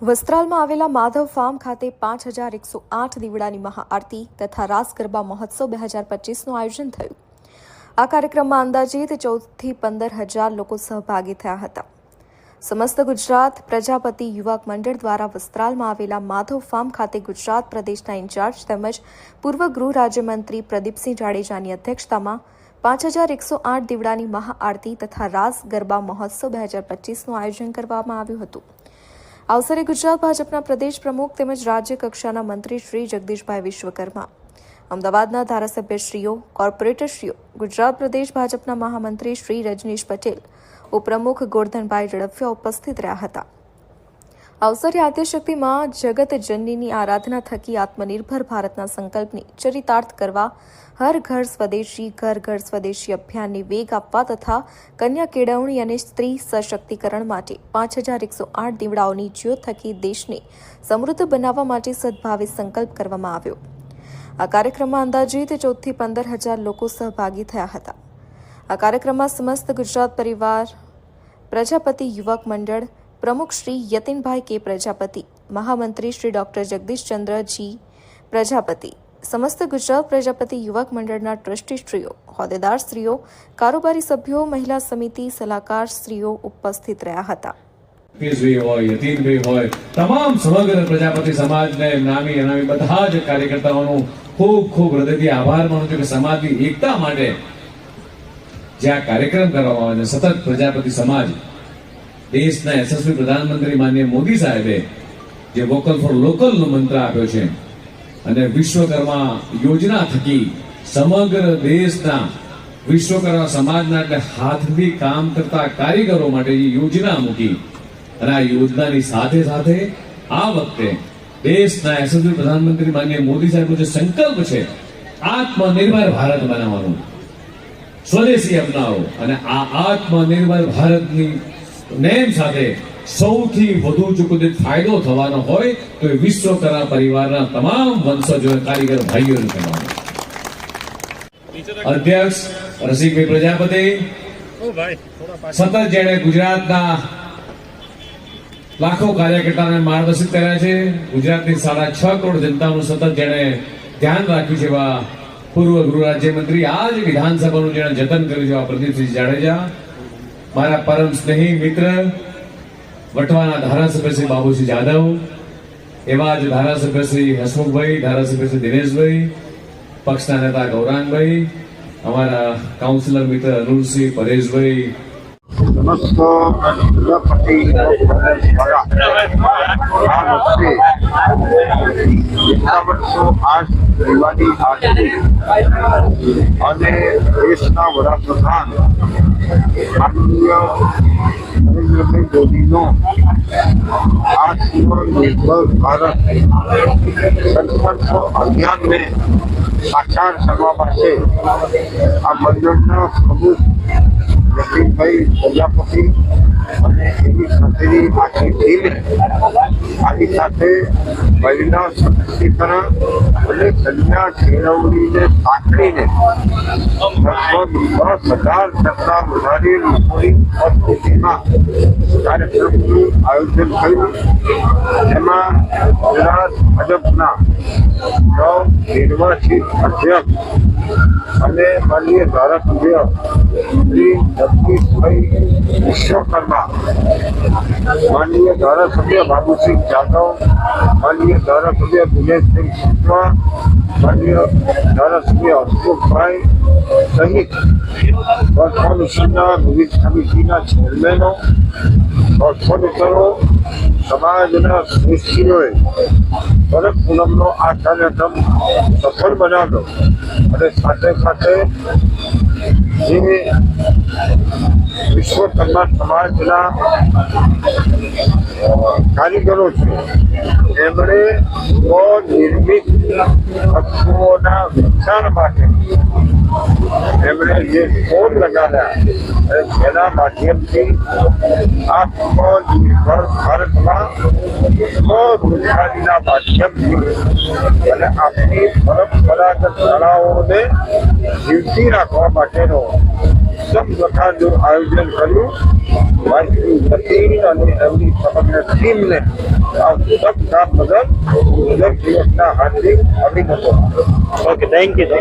વસ્ત્રાલમાં આવેલા માધવ ફાર્મ ખાતે પાંચ હજાર એકસો આઠ દીવડાની મહાઆરતી તથા રાસ ગરબા મહોત્સવ બે હજાર પચીસનું આયોજન થયું. આ કાર્યક્રમમાં અંદાજિત ચૌદથી પંદર હજાર લોકો સહભાગી થયા હતા. સમસ્ત ગુજરાત પ્રજાપતિ યુવક મંડળ દ્વારા વસ્ત્રાલમાં આવેલા માધવ ફાર્મ ખાતે ગુજરાત પ્રદેશના ઇન્ચાર્જ તેમજ પૂર્વ ગૃહ રાજ્યમંત્રી પ્રદીપસિંહ જાડેજાની અધ્યક્ષતામાં પાંચ હજાર એકસો આઠ દીવડાની મહાઆરતી તથા રાસ ગરબા મહોત્સવ બે હજાર પચીસનું આયોજન કરવામાં આવ્યું હતું. અવસરે ગુજરાત ભાજપના પ્રદેશ પ્રમુખ તેમજ રાજ્ય કક્ષાના મંત્રી શ્રી જગદીશભાઈ વિશ્વકર્મા. અમદાવાદના ધારાસભ્યશ્રીઓ, કોર્પોરેટરશ્રીઓ, ગુજરાત પ્રદેશ ભાજપના મહામંત્રી શ્રી રજનીશ પટેલ, ઉપપ્રમુખ ગોરધનભાઈ ઝડફિયા ઉપસ્થિત રહ્યા હતા. અવસરે આદ્યશક્તિમાં જગત જનનીની આરાધના થકી આત્મનિર્ભર ભારતના સંકલ્પને ચરિતાર્થ કરવા, હર ઘર સ્વદેશી, ઘર ઘર સ્વદેશી અભિયાનને વેગ આપવા તથા કન્યા કેળવણી અને સ્ત્રી સશક્તિકરણ માટે પાંચ હજાર એકસો આઠ દીવડાઓની જ્યોત થકી દેશને સમૃદ્ધ બનાવવા માટે સદભાવે સંકલ્પ કરવામાં આવ્યો. આ કાર્યક્રમમાં અંદાજિત ચૌદથી પંદર હજાર લોકો સહભાગી થયા હતા. આ કાર્યક્રમમાં સમસ્ત ગુજરાત પરિવાર, પ્રજાપતિ યુવક મંડળ પ્રમુખ શ્રી યતિનભાઈ કે પ્રજાપતિ, મહામંત્રી શ્રી ડોક્ટર જગદીશચંદ્રજી પ્રજાપતિ, સમસ્ત ગુજરાત પ્રજાપતિ યુવક મંડળના ટ્રસ્ટીશ્રીઓ હોદ્દેદારશ્રીઓ કારોબારી સભ્યો, મહિલા સમિતિ, સલાહકાર સ્ત્રીઓ ઉપસ્થિત રહ્યા હતા. હોય, યતીનભાઈ હોય, તમામ સમગ્ર પ્રજાપતિ સમાજને નામી અનામી બધા જ કાર્યકર્તાઓનો ખૂબ ખૂબ હૃદયથી આભાર માનું છું કે સમાજની એકતા માટે જે આ કાર્યક્રમ કરવામાં આવે છે, સતત પ્રજાપતિ સમાજ દેશના યશસ્વી પ્રધાનમંત્રી માન્ય મોદી સાહેબે જે વોકલ ફોર લોકલનો મંત્ર આપ્યો છે અને વિશ્વકર્મા યોજના થકી સમગ્ર દેશના વિશ્વકર્મા સમાજના એટલે હાથથી કામ કરતા કારીગરો માટે યોજના મૂકી અને આ યોજનાની સાથે સાથે આ વખતે દેશના યશસ્વી પ્રધાનમંત્રી માન્ય મોદી સાહેબનો જે સંકલ્પ છે, આત્મનિર્ભર ભારત બનાવવાનું. સ્વદેશી અપનાવો અને આ આત્મનિર્ભર ભારતની નેમ સાથે સૌથી વધુ જો ફાયદો થવાનો હોય તો એ વિશ્વકરા પરિવારના તમામ વંશજો કારીગર ભાઈઓને થવાનો અધ્યક્ષ રસિકભાઈ પ્રજાપતિ સતત જેણે ગુજરાતના લાખો કાર્યકર્તાને માર્ગદર્શિત કર્યા છે. ગુજરાતની સાડા છ કરોડ જનતાનું સતત જેણે ધ્યાન રાખ્યું છે એવા પૂર્વ ગૃહ રાજ્યમંત્રી આજ વિધાનસભાનું જેણે જતન કર્યું છે એવા પ્રદીપસિંહ જાડેજા. મારા પરમ સ્નેહી મિત્ર, વટવાના ધારાસભ્ય શ્રી બાબુસિંહ જાદવ, એવા જ ધારાસભ્ય શ્રી હસમુખભાઈ, ધારાસભ્ય શ્રી દિનેશભાઈ, પક્ષના નેતા ગૌરાંગભાઈ, અમારા કાઉન્સિલર મિત્ર અરુણસિંહ પરેશભાઈ. સમસ્ત અને દેશના વડાપ્રધાન માનનીય નરેન્દ્રભાઈ મોદીનો આત્મનિર્ભર ભારત સંકલ્પ અભિયાનને સાકાર કરવા માટે આ મંડળના પ્રમુખ જતીનભાઈ પ્રજાપતિ અને એની સાથેની આખી ટીમ આની સાથે મહિલા સશક્તિકરણ અને કન્યા કેળવણીને સાંકળીને લગભગ દસ હજાર કરતા વધારે લોકોની ઉપસ્થિતિમાં કાર્યક્રમનું આયોજન કર્યું એમાં ગુજરાત ભાજપના નવ નિર્વાચિત અધ્યક્ષ અને માનનીય ધારાસભ્ય શ્રી જગદીશભાઈ વિશ્વકર્મા માનનીય ધારાસભ્ય બાબુસિંહ જાદવ માનનીય ધારાસભ્ય દિનેશસિંહ શુક્લા માનનીય ધારાસભ્ય હસમુખભાઈ સહિત કોર્પોરેશનના વિવિધ સમિતિના ચેરમેનો કોર્પોરેટરો સમાજના શ્રેષ્ઠીઓએ ભરત પૂનમનો આ કાર્યક્રમ સફળ બનાવ્યો અને સાથે સાથે જે વિશ્વકર્મા સમાજના કારીગરો છે. એમણે સ્વનિર્મિત વસ્તુઓના વિચાર માટે એમણે જે લગાવ્યા અને તેના માધ્યમથી આત્મનિર્ભર ભારતમાં સ્વરોજગારીના માધ્યમથી અને આપણી પરંપરાગત કળાઓને જીવતી રાખવા માટેનો ઉત્તમ પ્રકારનું આયોજન કર્યું વાંચી હતી અને એમની સમગ્ર ટીમને આ બધા બદલ ગુજરાત દિવસના હાર્દિક અભિનંદન. Okay thank you